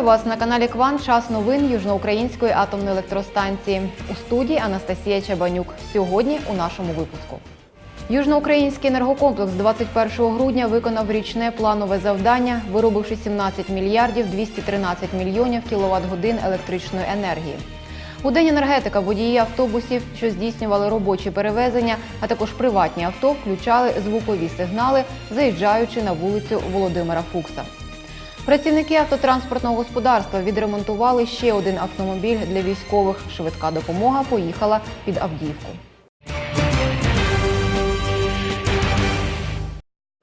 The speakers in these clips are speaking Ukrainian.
Вітаю вас на каналі Кван. Час новин Южноукраїнської атомної електростанції. У студії Анастасія Чабанюк. Сьогодні у нашому випуску. Южноукраїнський енергокомплекс 21 грудня виконав річне планове завдання, виробивши 17 мільярдів 213 мільйонів кіловат годин електричної енергії. У день енергетика водії автобусів, що здійснювали робочі перевезення, а також приватні авто, включали звукові сигнали, заїжджаючи на вулицю Володимира Фукса. Працівники автотранспортного господарства відремонтували ще один автомобіль для військових. Швидка допомога поїхала під Авдіївку.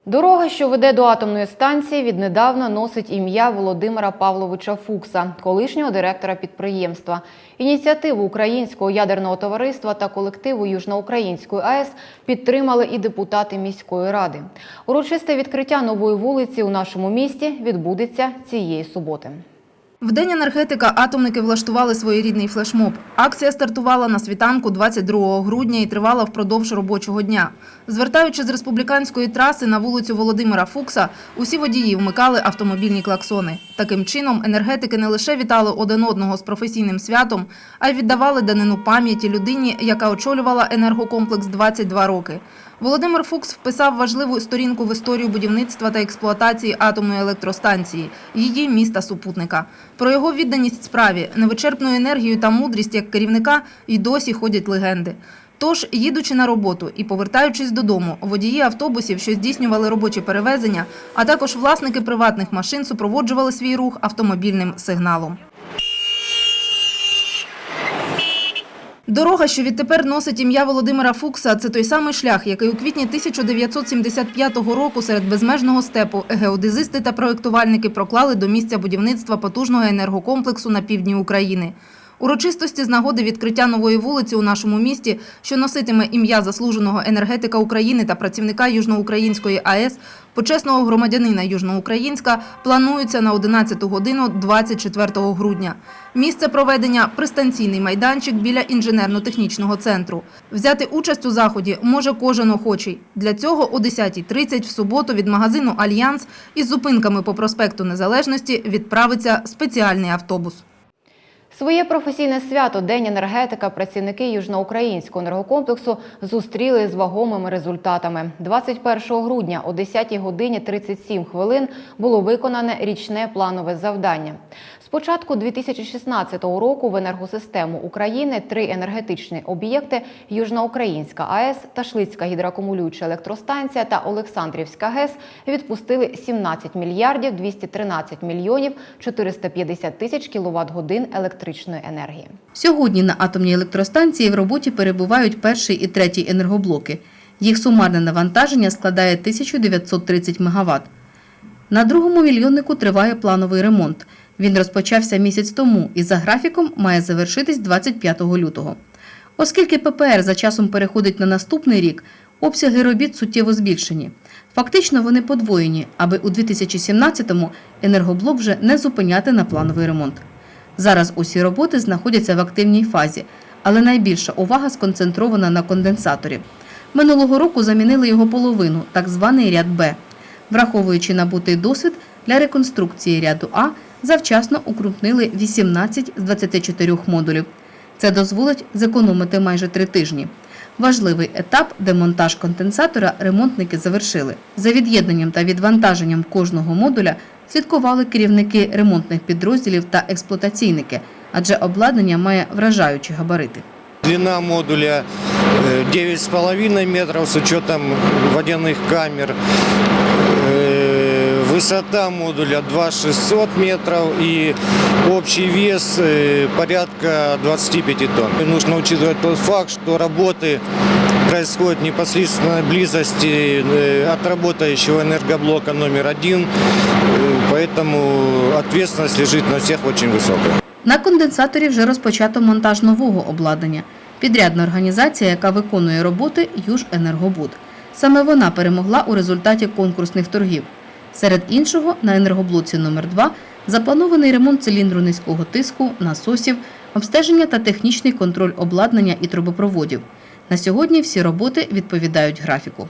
Дорога, що веде до атомної станції, віднедавна носить ім'я Володимира Павловича Фукса, колишнього директора підприємства. Ініціативу Українського ядерного товариства та колективу Южноукраїнської АЕС підтримали і депутати міської ради. Урочисте відкриття нової вулиці у нашому місті відбудеться цієї суботи. В День енергетика атомники влаштували своєрідний флешмоб. Акція стартувала на світанку 22 грудня і тривала впродовж робочого дня. Звертаючи з республіканської траси на вулицю Володимира Фукса, усі водії вмикали автомобільні клаксони. Таким чином, енергетики не лише вітали один одного з професійним святом, а й віддавали данину пам'яті людині, яка очолювала енергокомплекс 22 роки. Володимир Фукс вписав важливу сторінку в історію будівництва та експлуатації атомної електростанції, її міста-супутника. Про його відданість справі, невичерпну енергію та мудрість як керівника й досі ходять легенди. Тож, їдучи на роботу і повертаючись додому, водії автобусів, що здійснювали робочі перевезення, а також власники приватних машин супроводжували свій рух автомобільним сигналом. Дорога, що відтепер носить ім'я Володимира Фукса, це той самий шлях, який у квітні 1975 року серед безмежного степу геодезисти та проєктувальники проклали до місця будівництва потужного енергокомплексу на півдні України. Урочистості з нагоди відкриття нової вулиці у нашому місті, що носитиме ім'я заслуженого енергетика України та працівника Южноукраїнської АЕС, почесного громадянина Южноукраїнська, планується на 11 годину 24 грудня. Місце проведення – пристанційний майданчик біля інженерно-технічного центру. Взяти участь у заході може кожен охочий. Для цього о 10.30 в суботу від магазину «Альянс» із зупинками по проспекту Незалежності відправиться спеціальний автобус. Своє професійне свято День енергетика працівники Южноукраїнського енергокомплексу зустріли з вагомими результатами. 21 грудня о 10 годині 37 хвилин було виконане річне планове завдання. З початку 2016 року в енергосистему України три енергетичні об'єкти Южноукраїнська АЕС, Ташлицька гідроакумулююча електростанція та Олександрівська ГЕС відпустили 17 мільярдів 213 мільйонів 450 тисяч кіловат годин електричної енергії. Сьогодні на атомній електростанції в роботі перебувають перший і третій енергоблоки. Їх сумарне навантаження складає 1930 МВт. На другому мільйоннику триває плановий ремонт. Він розпочався місяць тому і за графіком має завершитись 25 лютого. Оскільки ППР за часом переходить на наступний рік, обсяги робіт суттєво збільшені. Фактично вони подвоєні, аби у 2017-му енергоблок вже не зупиняти на плановий ремонт. Зараз усі роботи знаходяться в активній фазі, але найбільша увага сконцентрована на конденсаторі. Минулого року замінили його половину, так званий ряд Б. Враховуючи набутий досвід для реконструкції ряду А, завчасно укрупнили 18 з 24 модулів. Це дозволить зекономити майже три тижні. Важливий етап демонтаж конденсатора ремонтники завершили. За від'єднанням та відвантаженням кожного модуля слідкували керівники ремонтних підрозділів та експлуатаційники, адже обладнання має вражаючі габарити. Длина модуля э, 9,5 метров с учетом водяных камер. Э, Высота модуля 2600 метров и общий вес э, порядка 25 тонн. И нужно учитывать тот факт, что работы происходят в непосредственной близости э, от работающего энергоблока номер один, Э, поэтому ответственность лежит на всех очень высокая. На конденсаторі вже розпочато монтаж нового обладнання. Підрядна організація, яка виконує роботи «Юженергобуд». Саме вона перемогла у результаті конкурсних торгів. Серед іншого, на енергоблоці номер 2 запланований ремонт циліндру низького тиску, насосів, обстеження та технічний контроль обладнання і трубопроводів. На сьогодні всі роботи відповідають графіку.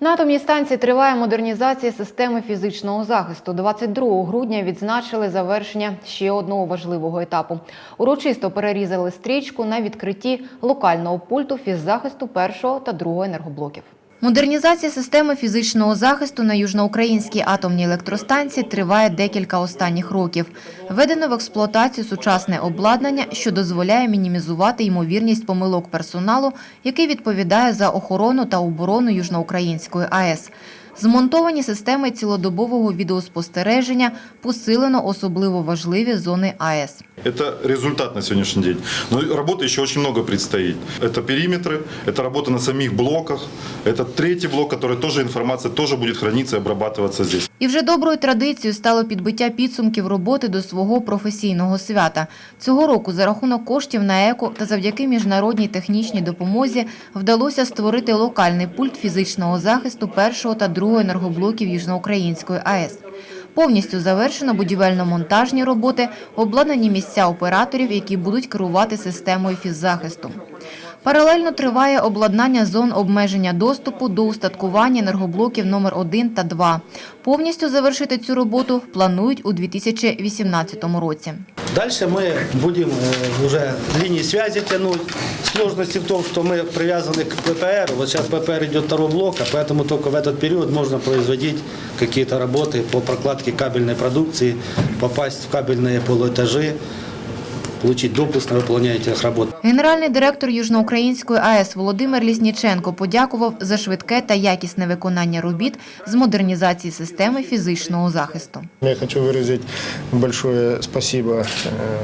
На атомній станції триває модернізація системи фізичного захисту. 22 грудня відзначили завершення ще одного важливого етапу. Урочисто перерізали стрічку на відкритті локального пульту фіззахисту першого та другого енергоблоків. Модернізація системи фізичного захисту на южноукраїнській атомній електростанції триває декілька останніх років. Введено в експлуатацію сучасне обладнання, що дозволяє мінімізувати ймовірність помилок персоналу, який відповідає за охорону та оборону Южноукраїнської АЕС. Змонтовані системи цілодобового відеоспостереження, посилено особливо важливі зони АЕС. Это результат на сегодняшний день. Но работы еще очень много предстоит. Это периметры, это работа на самих блоках, это третий блок, который тоже информация тоже будет храниться и обрабатываться здесь. І вже доброю традицією стало підбиття підсумків роботи до свого професійного свята. Цього року за рахунок коштів на еко та завдяки міжнародній технічній допомозі вдалося створити локальний пульт фізичного захисту першого та другого енергоблоків Южноукраїнської АЕС. Повністю завершено будівельно-монтажні роботи, обладнані місця операторів, які будуть керувати системою фіззахисту. Паралельно триває обладнання зон обмеження доступу до устаткування енергоблоків номер 1 та 2. Повністю завершити цю роботу планують у 2018 році. Дальше мы будем э, уже линии связи тянуть. Сложности в том, что мы привязаны к ППР. Вот сейчас ППР идет второй блок, а поэтому только в этот период можно производить какие-то работы по прокладке кабельной продукции, попасть в кабельные полуэтажи, получить допуск на выполнение этих работ. Генеральний директор Южноукраїнської АЕС Володимир Лісніченко подякував за швидке та якісне виконання робіт з модернізації системи фізичного захисту. Я хочу выразить большое спасибо, э,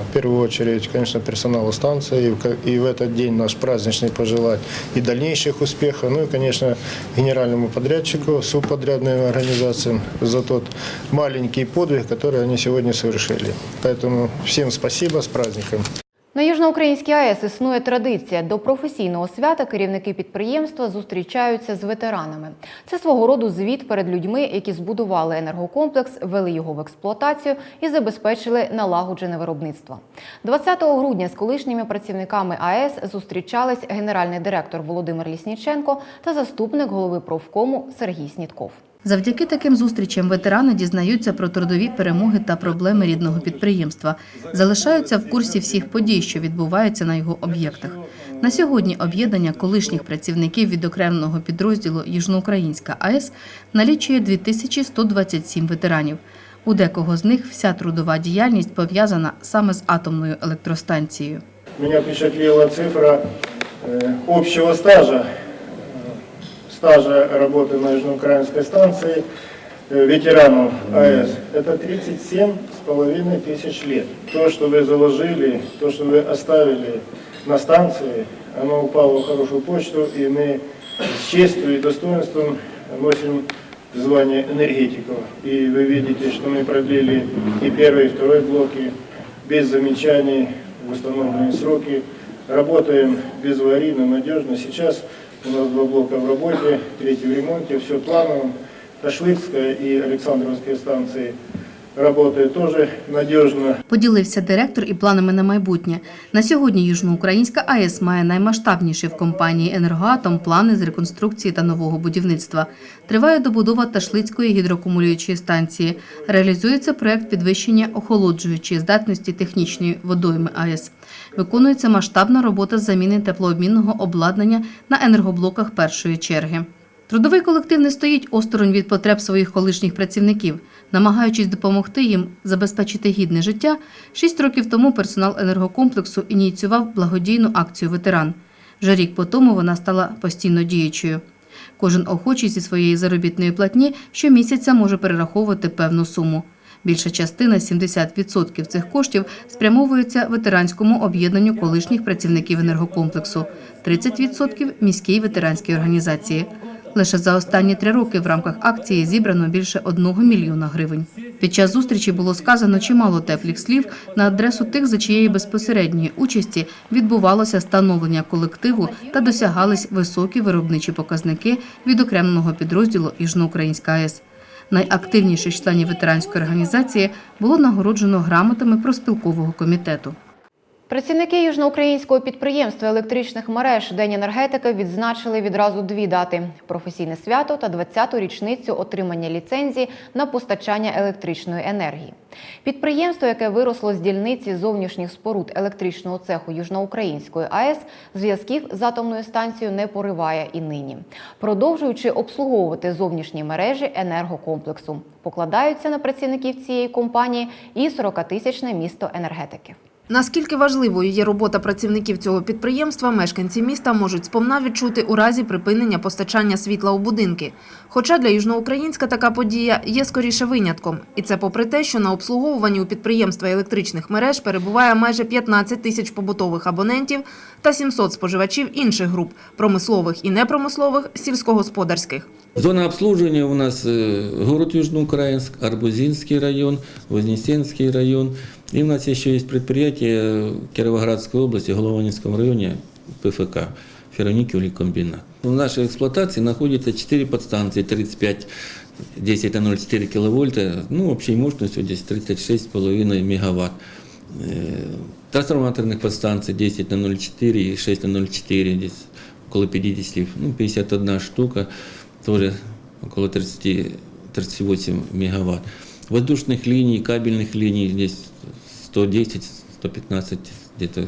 в первую очередь, конечно, персоналу станции. И в ка- И в этот день наш праздничный пожелать и дальнейших успехов. Ну и, конечно, генеральному подрядчику, субподрядным организациям за тот маленький подвиг, который они сегодня совершили. Поэтому всем спасибо, с праздником. На Южноукраїнській АЕС існує традиція. До професійного свята керівники підприємства зустрічаються з ветеранами. Це свого роду звіт перед людьми, які збудували енергокомплекс, ввели його в експлуатацію і забезпечили налагоджене виробництво. 20 грудня з колишніми працівниками АЕС зустрічались генеральний директор Володимир Лісніченко та заступник голови профкому Сергій Снітков. Завдяки таким зустрічам ветерани дізнаються про трудові перемоги та проблеми рідного підприємства, залишаються в курсі всіх подій, що відбуваються на його об'єктах. На сьогодні об'єднання колишніх працівників відокремленого підрозділу Южноукраїнська АЕС налічує 2127 ветеранів. У декого з них вся трудова діяльність пов'язана саме з атомною електростанцією. Меня впечатлила цифра общего стажа, э, стажа работы на Южноукраинской станции э, ветеранов АЭС. Это 37 с половиной тысяч лет. То, что вы заложили, то, что вы оставили на станции, оно упало в хорошую почту, и мы с честью и достоинством носим звание энергетиков. И вы видите, что мы продлили и первый, и второй блоки без замечаний в установленные сроки. Работаем безаварийно, надежно. Сейчас у нас два блока в работе, третий в ремонте, все планово. Ташлыцкая и Александровская станции работают тоже надежно. Поділився директор і планами на майбутнє. На сьогодні Южноукраїнська АЕС має наймасштабніші в компанії «Енергоатом» плани з реконструкції та нового будівництва. Триває добудова Ташлицької гідроакумулюючої станції. Реалізується проект підвищення охолоджуючої здатності технічної водойми АЕС. Виконується масштабна робота з заміни теплообмінного обладнання на енергоблоках першої черги. Трудовий колектив не стоїть осторонь від потреб своїх колишніх працівників. Намагаючись допомогти їм забезпечити гідне життя, шість років тому персонал енергокомплексу ініціював благодійну акцію ветеран. Вже рік по тому вона стала постійно діючою. Кожен охочий зі своєї заробітної платні щомісяця може перераховувати певну суму. Більша частина 70% цих коштів спрямовується ветеранському об'єднанню колишніх працівників енергокомплексу, 30% – міській ветеранській організації. Лише за останні три роки в рамках акції зібрано більше одного мільйона гривень. Під час зустрічі було сказано чимало теплих слів на адресу тих, за чиєї безпосередньої участі відбувалося становлення колективу та досягались високі виробничі показники відокремленого підрозділу Южноукраїнська АЕС. Найактивніших членів ветеранської організації було нагороджено грамотами проспілкового комітету. Працівники южноукраїнського підприємства електричних мереж День енергетики відзначили відразу дві дати: професійне свято та 20-ту річницю отримання ліцензії на постачання електричної енергії. Підприємство, яке виросло з дільниці зовнішніх споруд електричного цеху Южноукраїнської АЕС, зв'язків з атомною станцією не пориває і нині, продовжуючи обслуговувати зовнішні мережі енергокомплексу. Покладаються на працівників цієї компанії і 40-тисячне місто енергетиків. Наскільки важливою є робота працівників цього підприємства, мешканці міста можуть сповна відчути у разі припинення постачання світла у будинки. Хоча для Южноукраїнська така подія є скоріше винятком. І це попри те, що на обслуговуванні у підприємства електричних мереж перебуває майже 15 тисяч побутових абонентів та 700 споживачів інших груп – промислових і непромислових, сільськогосподарських. Зона обслуживания у нас э, город Южноукраинск, Арбузинский район, Вознесенский район. И у нас еще есть предприятие в Кировоградской области, Голованинском районе ПФК, ферроникелевый комбинат. В нашей эксплуатации находится 4 подстанции, 35 10 на 0,4 киловольта, ну, общей мощностью здесь 36,5 мегаватт. Э, Трансформаторных подстанций 10 на 0,4 и 6 на 0,4, здесь около 50, ну, 51 штука, тоже около 30, 38 мегаватт. Воздушных линий, кабельных линий здесь 110-115 где-то.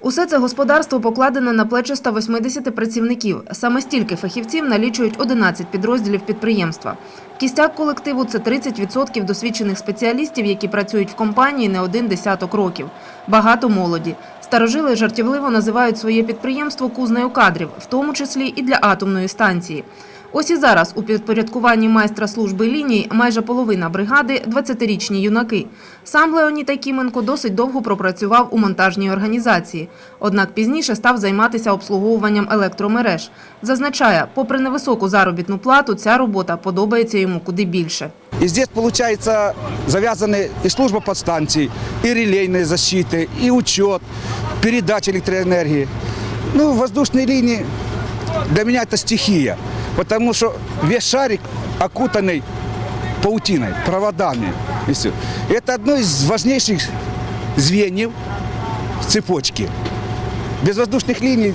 Усе це господарство покладене на плечі 180 працівників. Саме стільки фахівців налічують 11 підрозділів підприємства. Кістяк колективу – це 30% досвідчених спеціалістів, які працюють в компанії не один десяток років. Багато молоді. Старожили жартівливо називають своє підприємство кузнею кадрів, в тому числі і для атомної станції. Ось і зараз у підпорядкуванні майстра служби ліній майже половина бригади – 20-річні юнаки. Сам Леонід Акіменко досить довго пропрацював у монтажній організації. Однак пізніше став займатися обслуговуваннем електромереж. Зазначає, попри невисоку заробітну плату, ця робота подобається йому куди більше. И здесь, получается, завязаны и служба подстанций, и релейные защиты, и учет, передача электроэнергии. Ну, воздушные линии для меня это стихия, потому что весь шарик окутанный паутиной, проводами. И все. Это одно из важнейших звеньев цепочки. Без воздушных линий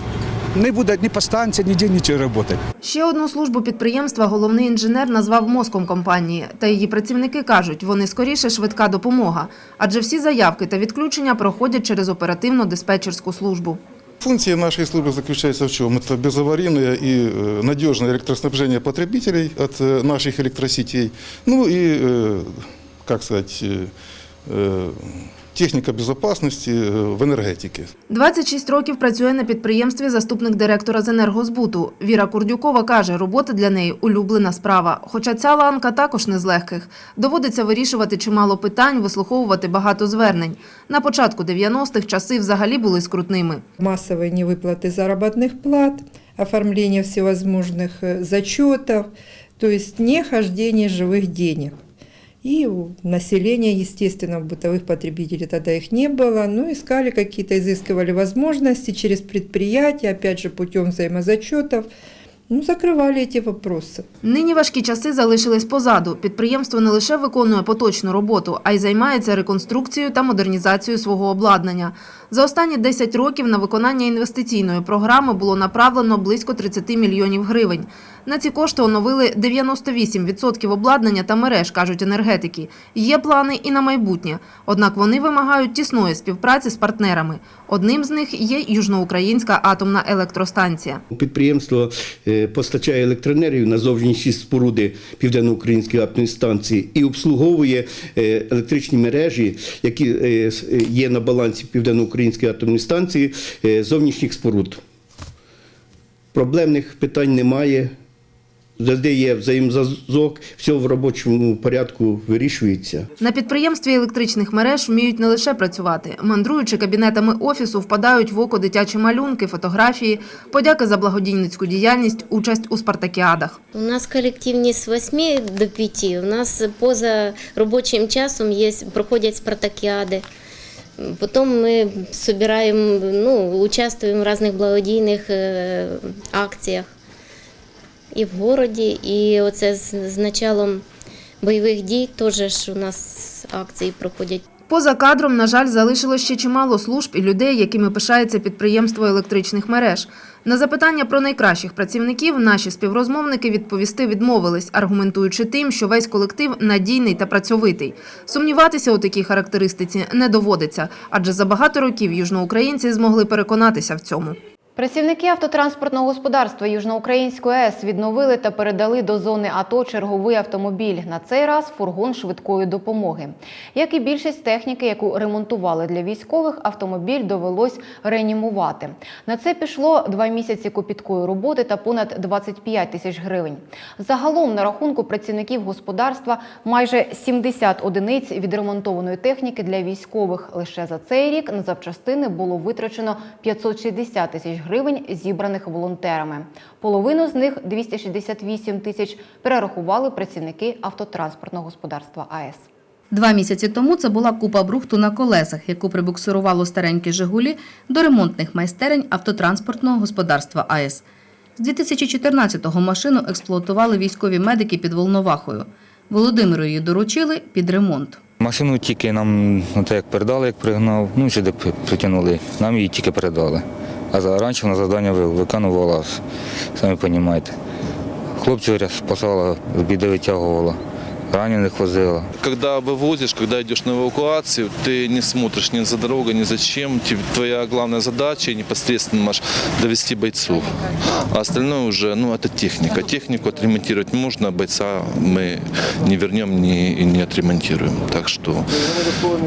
не буде ні по станції, ніде нічого працювати. Ще одну службу підприємства головний інженер назвав мозком компанії. Та її працівники кажуть, вони скоріше швидка допомога, адже всі заявки та відключення проходять через оперативно-диспетчерську службу. Функция нашей службы заключается в чем? Это безаварийное и э, надежное электроснабжение потребителей от э, наших электросетей. Ну и, э, как сказать, э, э, техника безопасности э, в энергетике. 26 років працює на підприємстві заступник директора з енергозбуту. Віра Курдюкова каже, робота для неї улюблена справа. Хоча ця ланка також не з легких. Доводиться вирішувати чимало питань, вислуховувати багато звернень. На початку 90-х часи взагалі були скрутними. массовые невыплаты заработных плат, оформление всевозможных э, зачетов, то есть не хождение живых денег. И у населения, естественно, бытовых потребителей тогда их не было, ну, искали какие-то, изыскивали возможности через предприятия, опять же, путем взаимозачетов, ну, закрывали эти вопросы. Нині важкі часи залишились позаду. Підприємство не лише виконує поточну роботу, а й займається реконструкцією та модернізацією свого обладнання. За останні 10 років на виконання інвестиційної програми було направлено близько 30 мільйонів гривень. На ці кошти оновили 98% обладнання та мереж, кажуть енергетики. Є плани і на майбутнє. Однак вони вимагають тісної співпраці з партнерами. Одним з них є Южноукраїнська атомна електростанція. Підприємство е, постачає електроенергію на зовнішні споруди Південноукраїнської атомної станції і обслуговує е, електричні мережі, які е, є на балансі Південноукраїнської атомної станції е, зовнішніх споруд. Проблемних питань немає. Завжди є взаємозв'язок, все в робочому порядку вирішується. На підприємстві електричних мереж вміють не лише працювати. Мандруючи кабінетами офісу, впадають в око дитячі малюнки, фотографії, подяки за благодійницьку діяльність, участь у спартакіадах. У нас коллектив не с 8 до 5, у нас поза робочим часом есть, проходят спартакиады. Потом мы собираем, ну, участвуем в разных благодійних е, акціях і в городі, і оце з, началом бойових дій теж у нас акції проходять. Поза кадром, на жаль, залишилось ще чимало служб і людей, якими пишається підприємство електричних мереж. На запитання про найкращих працівників наші співрозмовники відповісти відмовились, аргументуючи тим, що весь колектив надійний та працьовитий. Сумніватися у такій характеристиці не доводиться, адже за багато років южноукраїнці змогли переконатися в цьому. Працівники автотранспортного господарства Южноукраїнської АЕС відновили та передали до зони АТО черговий автомобіль. На цей раз фургон швидкої допомоги. Як і більшість техніки, яку ремонтували для військових, автомобіль довелось реанімувати. На це пішло два місяці копіткої роботи та понад 25 тисяч гривень. Загалом на рахунку працівників господарства майже 70 одиниць відремонтованої техніки для військових. Лише за цей рік на запчастини було витрачено 560 тисяч гривень, зібраних волонтерами. Половину з них 268 тисяч перерахували працівники автотранспортного господарства АЕС. Два місяці тому це була купа брухту на колесах, яку прибуксирувало старенькі «Жигулі» до ремонтних майстерень автотранспортного господарства АЕС. З 2014-го машину експлуатували військові медики під Волновахою. Володимиру її доручили під ремонт. Машину тільки нам ну, так як передали, як пригнав, ну сюди притягнули, нам її тільки передали. А за- раніше вона завдання ви- виконувала, самі розумієте. Хлопців ря- спасала, з біди витягувала, ранених возила. Когда вывозишь, когда идешь на эвакуацию, ты не смотришь ни за дорогой, ни за чем. Тебе- Твоя главная задача непосредственно можешь довести бойцов. А остальное уже, ну, это техника. Технику отремонтировать можно, а бойца мы не вернем, не, не отремонтируем. Так что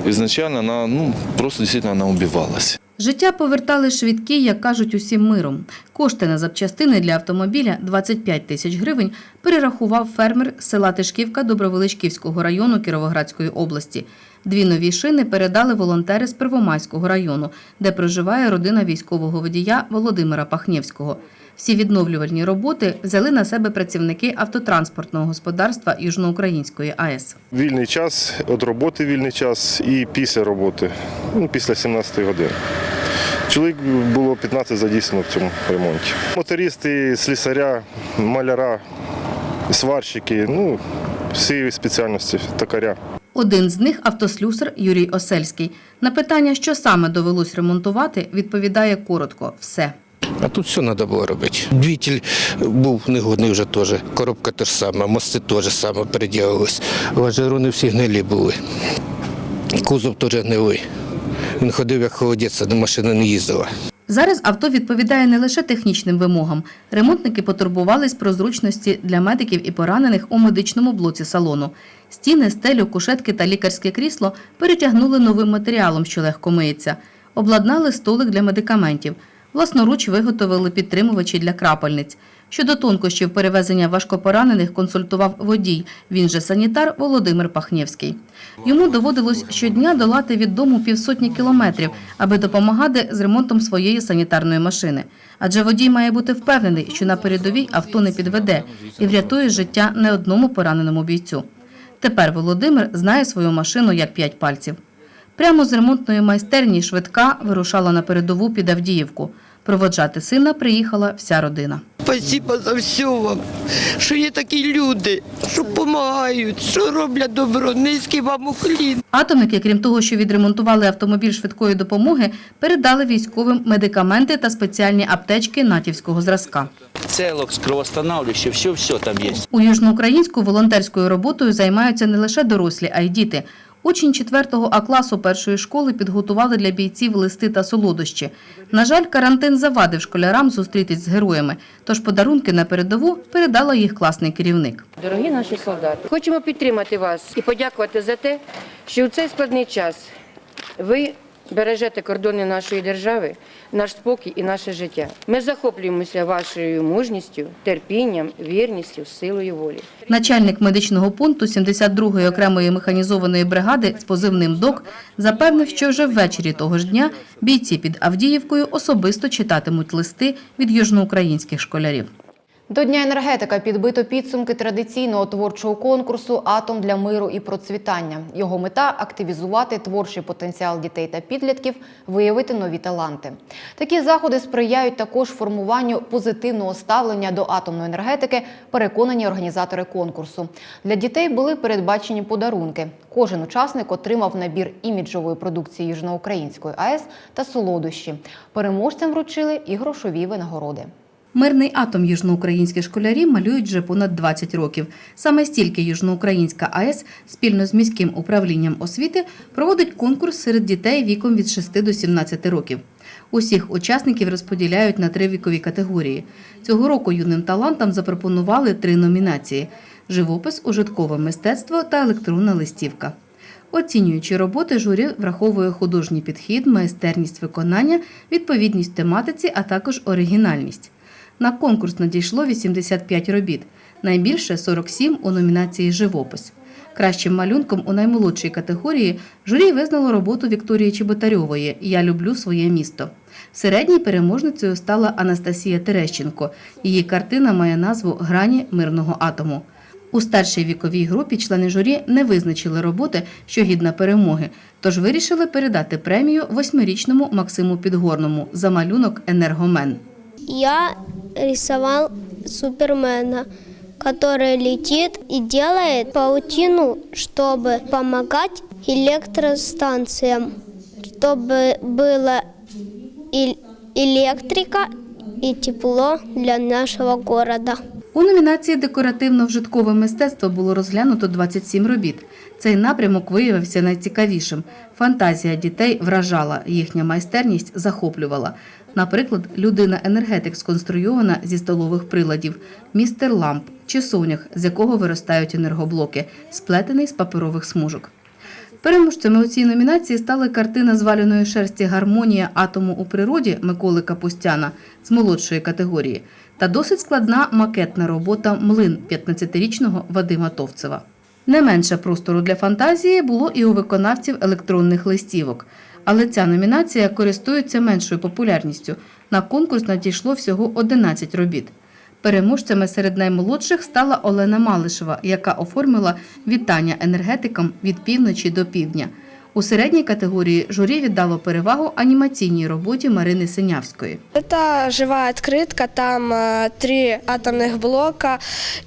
изначально она, ну, просто действительно она убивалась. Життя повертали швидкі, як кажуть, усім миром. Кошти на запчастини для автомобіля 25 тисяч гривень перерахував фермер села Тишківка Добровеличківського району Кіровоградської області. Дві нові шини передали волонтери з Первомайського району, де проживає родина військового водія Володимира Пахнєвського. Всі відновлювальні роботи взяли на себе працівники автотранспортного господарства Южноукраїнської АЕС. Вільний час, від роботи вільний час і після роботи, ну, після 17 години. Чоловік було 15 задійснено в цьому ремонті. Мотористи, слісаря, маляра, сварщики, ну, всі спеціальності токаря. Один з них автослюсар Юрій Осельський. На питання, що саме довелось ремонтувати, відповідає коротко все. А тут все треба було робити. Двітель був негодний вже теж, коробка теж сама, мости теж саме переділились. Лажерони всі гнилі були. Кузов теж гнилий. Він ходив як холодець, до машини не їздила. Зараз авто відповідає не лише технічним вимогам. Ремонтники потурбувались про зручності для медиків і поранених у медичному блоці салону. Стіни, стелю, кушетки та лікарське крісло перетягнули новим матеріалом, що легко миється. Обладнали столик для медикаментів. Власноруч виготовили підтримувачі для крапельниць. Щодо тонкощів перевезення важкопоранених консультував водій, він же санітар Володимир Пахнєвський. Йому доводилось щодня долати від дому півсотні кілометрів, аби допомагати з ремонтом своєї санітарної машини. Адже водій має бути впевнений, що на передовій авто не підведе і врятує життя не одному пораненому бійцю. Тепер Володимир знає свою машину як п'ять пальців. Прямо з ремонтної майстерні швидка вирушала на передову під Авдіївку. Проводжати сина приїхала вся родина. Спасибо за все вам, що є такі люди, що допомагають, що роблять добро. Низький вам уклін. Атомники, крім того, що відремонтували автомобіль швидкої допомоги, передали військовим медикаменти та спеціальні аптечки натівського зразка. Целокс, кровоостанавливающее, все-все там есть. У Южноукраїнську волонтерською роботою займаються не лише дорослі, а й діти. Учні 4 А класу першої школи підготували для бійців листи та солодощі. На жаль, карантин завадив школярам зустрітись з героями, тож подарунки на передову передала їх класний керівник. Дорогі наші солдати, хочемо підтримати вас і подякувати за те, що у цей складний час ви бережете кордони нашої держави, наш спокій і наше життя. Ми захоплюємося вашою мужністю, терпінням, вірністю, силою волі. Начальник медичного пункту 72-ї окремої механізованої бригади з позивним ДОК запевнив, що вже ввечері того ж дня бійці під Авдіївкою особисто читатимуть листи від южноукраїнських школярів. До Дня енергетика підбито підсумки традиційного творчого конкурсу Атом для миру і процвітання. Його мета активізувати творчий потенціал дітей та підлітків, виявити нові таланти. Такі заходи сприяють також формуванню позитивного ставлення до атомної енергетики, переконані організатори конкурсу. Для дітей були передбачені подарунки. Кожен учасник отримав набір іміджової продукції Южноукраїнської АЕС та солодощі. Переможцям вручили і грошові винагороди. Мирний атом южноукраїнські школярі малюють вже понад 20 років. Саме стільки Южноукраїнська АЕС спільно з міським управлінням освіти проводить конкурс серед дітей віком від 6 до 17 років. Усіх учасників розподіляють на три вікові категорії. Цього року юним талантам запропонували три номінації: живопис, ужиткове мистецтво та електронна листівка. Оцінюючи роботи, журі враховує художній підхід, майстерність виконання, відповідність тематиці, а також оригінальність. На конкурс надійшло 85 робіт, найбільше 47 у номінації Живопис. Кращим малюнком у наймолодшій категорії журі визнало роботу Вікторії Чеботарьової Я люблю своє місто. Середній переможницею стала Анастасія Терещенко. Її картина має назву Грані мирного атому. У старшій віковій групі члени журі не визначили роботи, що гідна перемоги, тож вирішили передати премію восьмирічному Максиму Підгорному за малюнок Енергомен. Я рисовал Супермена, который летит и делает паутину, чтобы помогать электростанциям, чтобы было и электрика и тепло для нашего города. У номінації Декоративно-вжиткове мистецтво було розглянуто 27 робіт. Цей напрямок виявився найцікавішим. Фантазія дітей вражала, їхня майстерність захоплювала. Наприклад, людина-енергетик сконструйована зі столових приладів, містер ламп чи сонях, з якого виростають енергоблоки, сплетений з паперових смужок. Переможцями у цій номінації стали картина з валяної шерсті Гармонія атому у природі Миколи Капустяна з молодшої категорії та досить складна макетна робота Млин 15-річного Вадима Товцева. Не менше простору для фантазії було і у виконавців електронних листівок Але ця номінація користується меншою популярністю. На конкурс надійшло всього 11 робіт. Переможцями серед наймолодших стала Олена Малишева, яка оформила вітання енергетикам від півночі до півдня. У середній категорії журі віддало перевагу анімаційній роботі Марини Синявської. Это живая открытка, там э, три атомных блока,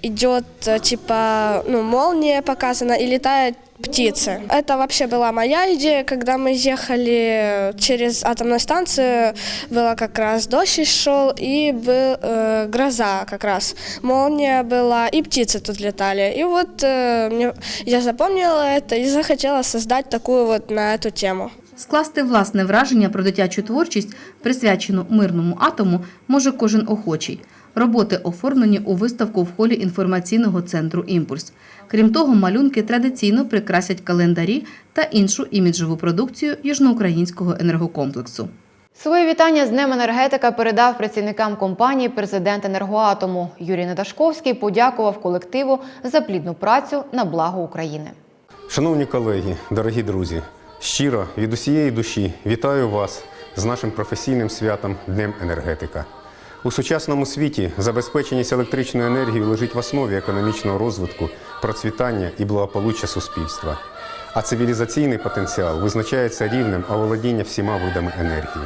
идет э, типа ну, молния показана и летают птицы. Это вообще была моя идея, когда мы ехали через атомную станцию, было как раз дождь шел и был э, гроза как раз, молния была и птицы тут летали. И вот э, мне, я запомнила это и захотела создать такую вот на эту тему. Скласти власне враження про дитячу творчість, присвячену мирному атому, може кожен охочий. Роботи оформлені у виставку в холі інформаційного центру Імпульс. Крім того, малюнки традиційно прикрасять календарі та іншу іміджову продукцію южноукраїнського енергокомплексу. Своє вітання з Днем енергетика передав працівникам компанії президент енергоатому. Юрій Недашковський подякував колективу за плідну працю на благо України. Шановні колеги, дорогі друзі, щиро від усієї душі вітаю вас з нашим професійним святом Днем енергетика. У сучасному світі забезпеченість електричною енергією лежить в основі економічного розвитку, процвітання і благополуччя суспільства. А цивілізаційний потенціал визначається рівнем оволодіння всіма видами енергії.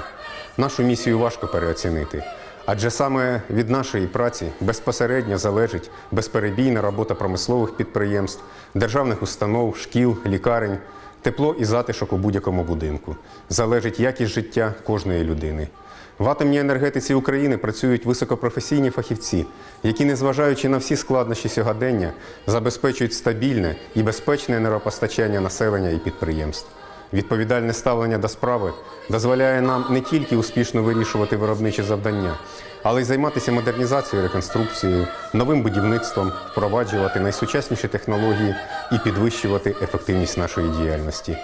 Нашу місію важко переоцінити, адже саме від нашої праці безпосередньо залежить безперебійна робота промислових підприємств, державних установ, шкіл, лікарень, тепло і затишок у будь-якому будинку. Залежить якість життя кожної людини. В атомній енергетиці України працюють високопрофесійні фахівці, які, незважаючи на всі складнощі сьогодення, забезпечують стабільне і безпечне енергопостачання населення і підприємств. Відповідальне ставлення до справи дозволяє нам не тільки успішно вирішувати виробничі завдання, але й займатися модернізацією, реконструкцією, новим будівництвом, впроваджувати найсучасніші технології і підвищувати ефективність нашої діяльності.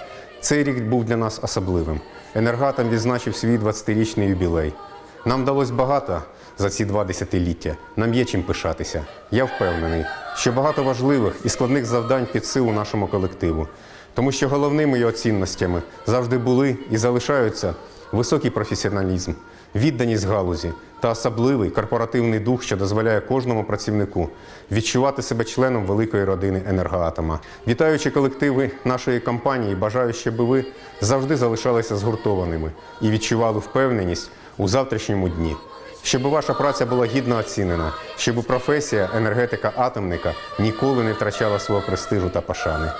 Цей рік був для нас особливим. Енергатом відзначив свій 20-річний юбілей. Нам вдалося багато за ці два десятиліття. Нам є чим пишатися. Я впевнений, що багато важливих і складних завдань під силу нашому колективу, тому що головними його цінностями завжди були і залишаються високий професіоналізм, відданість галузі та особливий корпоративний дух, що дозволяє кожному працівнику відчувати себе членом великої родини енергоатома. Вітаючи колективи нашої компанії, бажаю, щоб ви завжди залишалися згуртованими і відчували впевненість у завтрашньому дні. Щоб ваша праця була гідно оцінена, щоб професія енергетика атомника ніколи не втрачала свого престижу та пошани.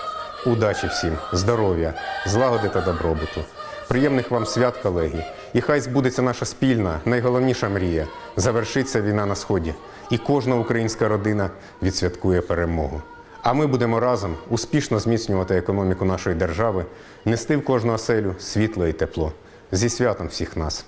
Удачі всім, здоров'я, злагоди та добробуту. Приємних вам свят, колеги. І хай збудеться наша спільна, найголовніша мрія. Завершиться війна на сході, і кожна українська родина відсвяткує перемогу. А ми будемо разом успішно зміцнювати економіку нашої держави, нести в кожну оселю світло і тепло. Зі святом всіх нас!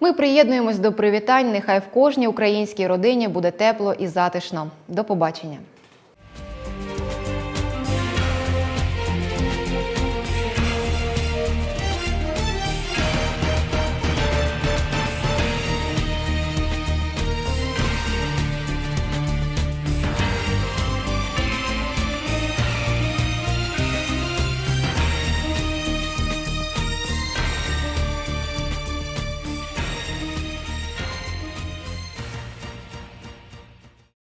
Ми приєднуємось до привітань. Нехай в кожній українській родині буде тепло і затишно. До побачення.